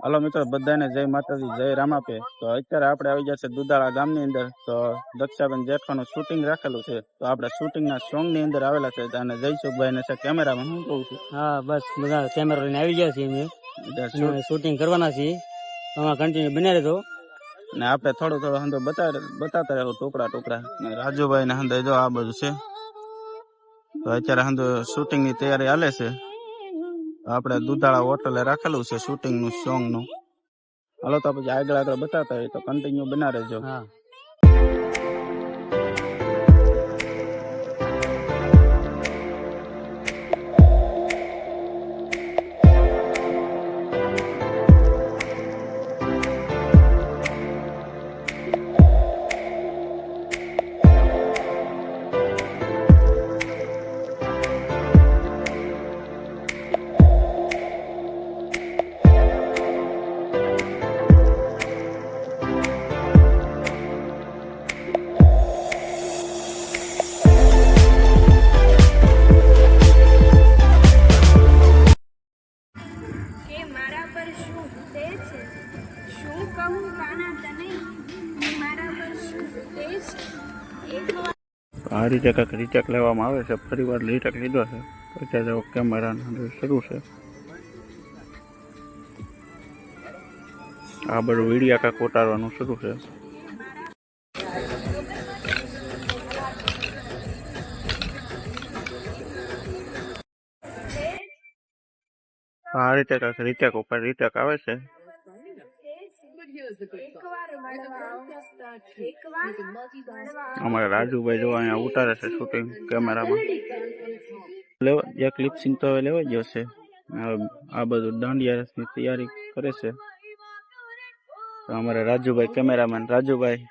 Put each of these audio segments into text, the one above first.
હાલો મિત્રો બધાને જય માતાજી જય રામાપે તો અત્યારે આપણે આવી જશે દુધાળા ગામની અંદર. તો દક્ષાબેન જેઠવાનું શૂટિંગ રાખેલું છે. તો આપણે શૂટિંગના સોંગની અંદર આવેલા છે. અને જયસુખભાઈ ને છે કેમેરામાં હું કહું છું. હા બસ બધા કેમેરા લઈને આવી ગયા છીએ અમે. શૂટિંગ કરવાના છીએ. તમારે કન્ટિન્યુ બન્યા રહેજો. ને આપણે થોડું થોડો હંધો બતા બતાતા રહ્યો ટુકડા ટુકડા. ને રાજુભાઈ ને હંધો જો આ બધું છે. તો અત્યારે હંધો શૂટિંગની તૈયારી હાલે છે. આપણે દુધાળા હોટલે રાખેલું છે શૂટિંગનું સોંગનું હાલો તો પછી આગળ આગળ બતાતા હોય તો કન્ટિન્યુ બના રહેજો આ રીતે કંઈક રીટેક લેવામાં આવે છે. ફરી વાર રીટેક લીધો છે. પછી જેવો શરૂ છે. આ બધું વિડીયા કાંક ઉતારવાનું શરૂ છે. આ રીતે કાંક રીટેક ઉપર રીટેક આવે છે. અમારા રાજુભાઈ જો અહીંયા ઉતારે છે શૂટિંગ કેમેરામાં લેવા એક ક્લિપ સીન તો હવે લેવા ગયો છે આ બધું દાંડિયા રસની તૈયારી કરે છે. તો અમારા રાજુભાઈ કેમેરામેન રાજુભાઈ.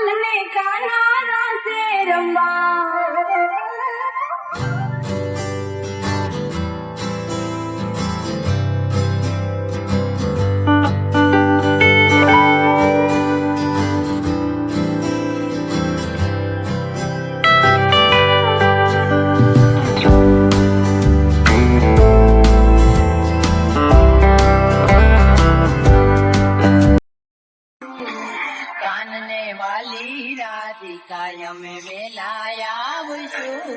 ઓ હાલને કાના રાસે રમવા કાનને વાલી રાધિકા અમે વેલા આવશું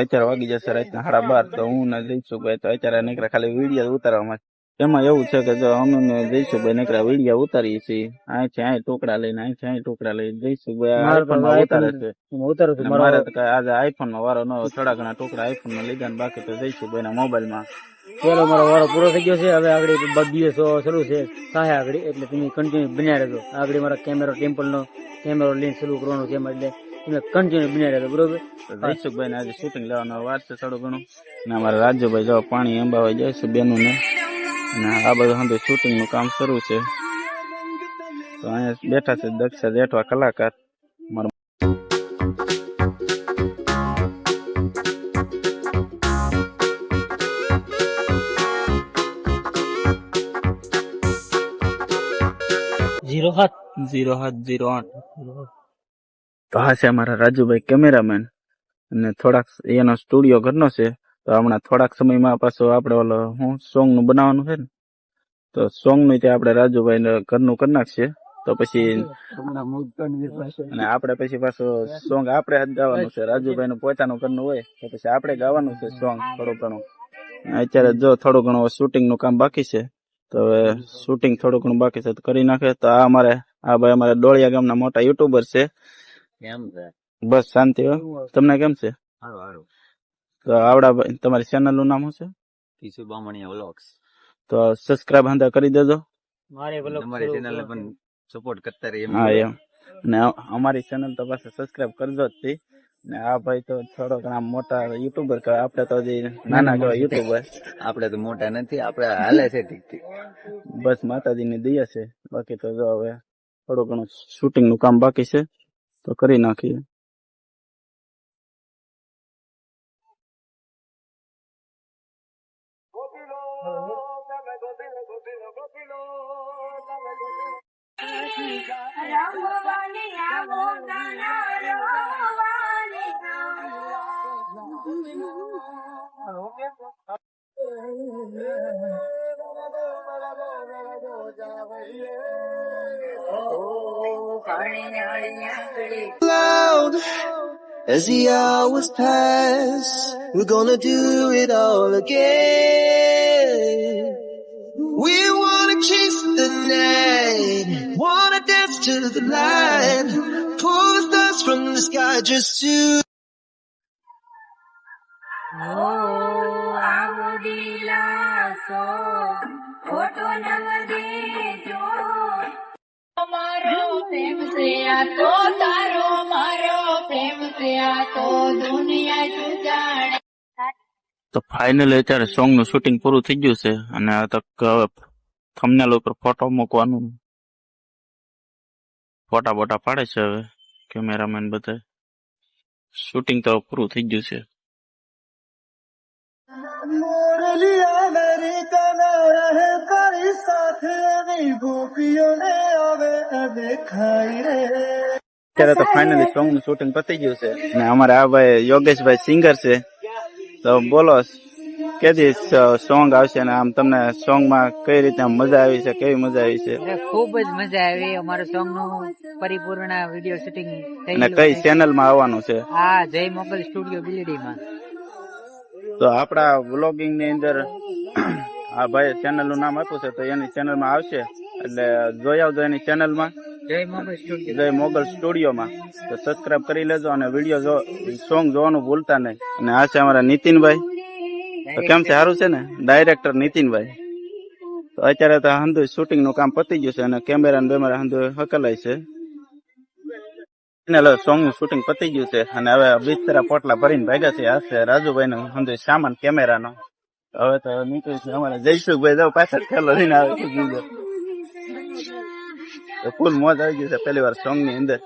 મિત્રો અત્યારે વાગી જશે રાતના સાડા બાર તો હું ને જઈશુભાઈ તો અત્યારે નીકળ્યા ખાલી વીડિયો ઉતારવામાં એમાં એવું છે કે જો અમે ને જઈશુભાઈ નીકળ્યા વિડીયા ઉતારીએ છીએ આ છે આ ટુકડા લઈને આ છે આ ટુકડા લઈને iPhone તો માં ઉતારે છે. ઉતારું છું મારે તો આજે આઈફોનમાં વારો ન થોડા ઘણા ટુકડા આઈફોનમાં લીધા ને બાકી તો જઈશુભાઈ ના મોબાઈલમાં. પેલો મારો વારો પૂરો થઈ ગયો છે હવે આગળ બગ દિવસો શરૂ છે સાહે આગળ એટલે તમે કન્ટિન્યુ બન્યા રહેજો આગળ મારા કેમેરો ટેમ્પલ નો કેમેરો લઈને શરૂ કરવાનો છે એમાં એટલે કન્ટિન્યુ બની રહ્યા બરોબર? તો ને આજે શૂટિંગ લેવાનો વાર છે થોડું ઘણું. ને અમારા રાજુભાઈ જો પાણી અંબાવાઈ જાય છે બેનું ને અને આ બધું હંધે શૂટિંગનું કામ શરૂ છે. તો અહીંયા બેઠા છે દક્ષા જેઠવા કલાકાર. જીરો સાત જીરો સાત ઝીરો આઠ. તો હા છે અમારા રાજુભાઈ કેમેરામેન. અને થોડાક એનો સ્ટુડિયો ઘરનો છે. તો હમણાં થોડાક સમયમાં પાછો આપણે ઓલો હું સોંગનું બનાવવાનું છે ને તો સોંગનું ત્યાં આપણે રાજુભાઈ ઘરનું કરી નાખશે તો પછી અને આપણે પછી પાછો સોંગ આપણે જ ગાવાનું છે. રાજુભાઈ નું પોતાનું ઘરનું હોય તો પછી આપણે ગાવાનું છે સોંગ થોડું ઘણું. અત્યારે જો થોડું ઘણું શૂટિંગનું કામ બાકી છે તો હવે શૂટિંગ થોડું ઘણું બાકી છે તો કરી નાખે. તો આ અમારે આ ભાઈ અમારે ડોળિયા ગામના મોટા યુટ્યુબર છે. કેમ છે? બસ શાંતિ હો. તમને કેમ છે? સારું સારું તો આવડા ભાઈ તમારી ચેનલનું નામ શું છે? કિશોર બામણીયા વ્લોગ્સ. તો સબસ્ક્રાઇબ હાંધા કરી દેજો. મારે વ્લોગ તમારી ચેનલ ને પણ સપોર્ટ કરતા રહીએ હા એમ. ને અમારી ચેનલ તો પાસે સબસ્ક્રાઇબ કરજો જ તે. ને આ ભાઈ તો થોડો ઘણા મોટા યુટ્યુબર કહેવાય આપણે તો હજી નાના કહેવાય યુટ્યુબર આપણે તો મોટા નથી આપણે હાલે છે ઠીક ઠીક. બસ માતાજીની દયા છે. બાકી તો જો હવે થોડું ઘણું શૂટિંગનું કામ બાકી છે. તો કરી નાખીએ Yeah. Loud as the hours pass, we're gonna do it all again. We wanna chase the night, wanna dance to the light, pull the stars from the sky just to. Oh, I would be lost, oh, પ્રેમ છે આ તો તારો મારો પ્રેમ છે આ તો દુનિયા જુદાણે. તો ફાઇનલ અત્યારે સોંગનું શૂટિંગ પૂરું થઈ ગયું છે અને આ તક હવે થંબનેલ ઉપર ફોટો મૂકવાનું. ફોટા બોટા પાડે છે હવે કેમેરામેન બધા. શૂટિંગ તો પૂરું થઈ ગયું છે. મોરલિયા મેરી કનારા હે તારી સાથે ની ગોપીઓને આવે દેખાય રે. અત્યારે તો ફાઇનલી સોંગનું શૂટિંગ પતી ગયું છે. અને અમારા આ ભાઈ યોગેશભાઈ સિંગર છે. તો બોલો કેદી સોંગ આવશે અને આમ તમને સોંગમાં કઈ રીતે મજા આવી છે કેવી મજા આવી છે? ખૂબ જ મજા આવી. અમારો સોંગનું પરિપૂર્ણ વીડિયો શૂટિંગ અને કઈ ચેનલમાં આવવાનું છે? હા જય મોગલ સ્ટુડિયો બિલડી માં તો આપણા વ્લોગિંગની અંદર આ ભાઈ ચેનલનું નામ આપ્યું છે તો એની ચેનલમાં આવશે. એટલે જોઈ આવજો એની ચેનલમાં જય મોગલ સ્ટુડિયો. જય મોગલ સ્ટુડિયો માં તો સબસ્ક્રાઇબ કરી લેજો અને વીડિયો જો સોંગ જોવાનું ભૂલતા નહીં. અને આ છે અમારા નીતિનભાઈ. તો કેમ છે? સારું છે ને? ડાયરેક્ટર નીતિનભાઈ. તો અત્યારે તો હંધુ શૂટિંગનું કામ પતી ગયું છે અને કેમેરા ને બેમેરા હંધુ હકલાય છે. સોંગનું શૂટિંગ પતી ગયું છે અને હવે બિસ્તરા પોટલા ભરીને ભાગ્યા છે આ છે. રાજુભાઈ નું હંધુ સામાન કેમેરાનો હવે તો નીકળી છે અમારે જયસુખભાઈ જાવ પાછળ ખેલો લઈને આવે છે તો ફૂલ મોજ આવી ગયું છે. પહેલી વાર સોંગની અંદર.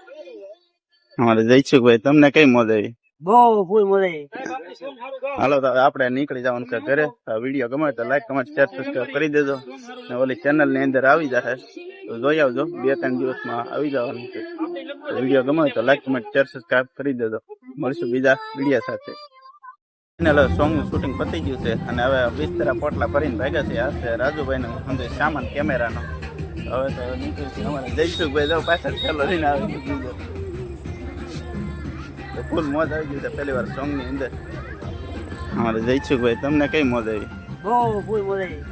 અમારે જયસુખભાઈ તમને કઈ મોજ આવી? બહુ ફૂલ મોજ આવી. હાલો તો આપણે નીકળી જવાનું છે ઘરે. આ વીડિયો ગમે તો લાઈક કમેન્ટ શેર સબસ્ક્રાઇબ કરી દેજો. ને ઓલી ચેનલની અંદર આવી જશે તો જોઈ આવજો. બે ત્રણ દિવસમાં આવી જવાનું છે. વીડિયો ગમે તો લાઈક કમેન્ટ શેર સબસ્ક્રાઇબ કરી દેજો. મળશું બીજા વિડીયા સાથે. ફાઇનલ સોંગનું શૂટિંગ પતી ગયું છે. અને હવે બિસ્તરા પોટલા ભરીને ભાગ્યા છે. આ છે સામાન કેમેરા નો. હવે તો નીકળી છે અમારે જયસુખભાઈ જાવ પાછળ ઠેલો લઈને આવે તો ફૂલ મોજ આવી ગઈ છે પહેલી વાર સોંગની અંદર. અમારે જયસુખભાઈ તમને કઈ મોજ આવી? બહુ ફૂલ મજા આવી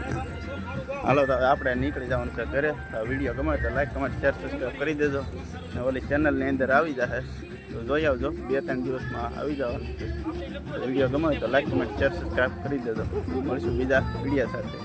હાલો તો આપણે નીકળી જવાનું છે ઘરે. આ વીડિયો ગમે તો લાઈક કમેન્ટ શેર સબસ્ક્રાઈબ કરી દેજો. ને ઓલી ચેનલની અંદર આવી જશે તો જોઈ આવજો. બે ત્રણ દિવસમાં આવી જવાનું વીડિયો ગમે તો લાઈક કમેન્ટ શેર સબસ્ક્રાઈબ કરી દેજો. મળશું બીજા વીડિયો સાથે.